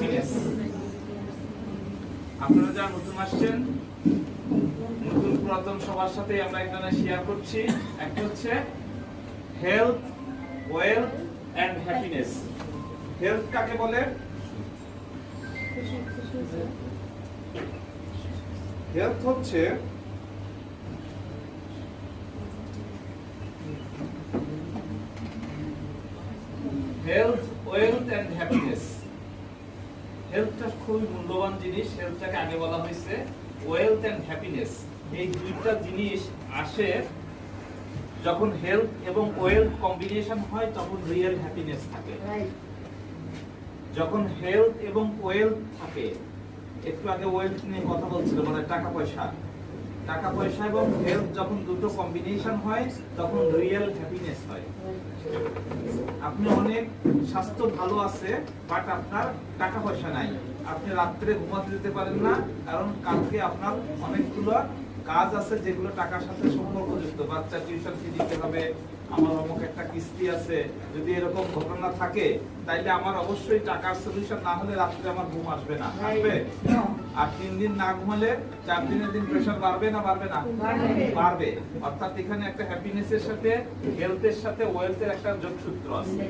Happiness আপনারা যারা নতুন আসছেন, নতুন পুরাতন সবার সাথে আমরা এখানে শেয়ার করছি। একটা হচ্ছে health wealth and happiness health কাকে বলে? হেলথ হচ্ছে হেলথ ওয়েলথ এন্ড হ্যাপিনেস হেলথটা খুবই মূল্যবান জিনিস হেলথটাকে আগে বলা হয়েছে। ওয়েলথ এন্ড হ্যাপিনেস এই দুইটা জিনিস আসে যখন হেলথ এবং ওয়েলথ কম্বিনেশন হয় তখন রিয়েল হ্যাপিনেস থাকে। যখন হেলথ এবং ওয়েলথ থাকে একটু আগে ওয়েলথ নিয়ে কথা বলছিল মানে টাকা পয়সা। টাকা পয়সা এবং হেলথ যখন দুটো কম্বিনেশন হয় তখন রিয়েল হ্যাপিনেস হয়। আপনি অনেক স্বাস্থ্য ভালো আছে বাট আপনার টাকা পয়সা নাই। আপনি রাত্রে ঘুমাতে যেতে পারেন না, কারণ কালকে আপনার অনেকগুলো কাজ আছে যেগুলো টাকার সাথে সম্পর্কযুক্ত। বাচ্চা টিউশন ফি দিতে হবে আমার অমুক একটা কিস্তি আছে। যদি এরকম ঘটনা থাকে তাইলে আমার অবশ্যই টাকার সলিউশন না হলে রাত্রে আমার ঘুম আসবে না। আসবে? আর তিন দিন না ঘুমালে চার দিনের দিন প্রেশার বাড়বে না বাড়বে না? বাড়বে। অর্থাৎ এখানে একটা হ্যাপিনেসের সাথে হেলথের সাথে ওয়েলথের একটা যোগসূত্র আছে।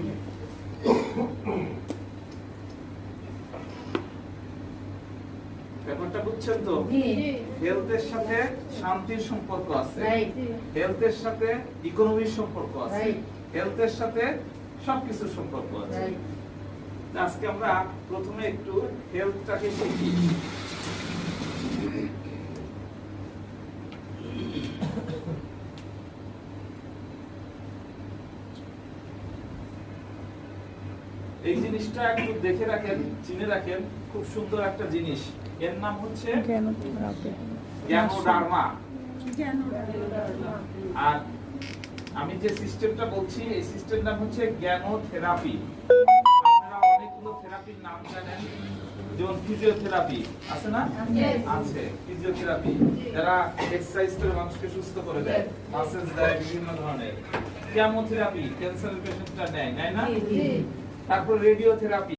ব্যাপারটা বুঝছেন তো? হেলথের সাথে শান্তির সম্পর্ক আছে। হেলথের সাথে ইকোনমির সম্পর্ক আছে। হেলথ হেলথের সাথে সবকিছুর সম্পর্ক আছে। আজকে আমরা প্রথমে একটু হেলথটাকে শিখি। এই জিনিসটা একটু দেখে রাখেন চিনে রাখেন। খুব সুন্দর একটা জিনিস। এর নাম হচ্ছে আর আমি যে সিস্টেমটা বলছি এই সিস্টেম নাম হচ্ছে জ্ঞানোথেরাপি। আপনারা অনেকগুলো থেরাপির নাম জানেন। যেমন ফিজিওথেরাপি। আছে না? আছে। ফিজিওথেরাপি। যারা এক্সারসাইজ করে মানুষকে সুস্থ করে দেয় মাসেজ দেয় বিভিন্ন ধরনের। কেমোথেরাপি ক্যান্সার পেশেন্টরা নেয় নেয় না? তারপর রেডিওথেরাপি।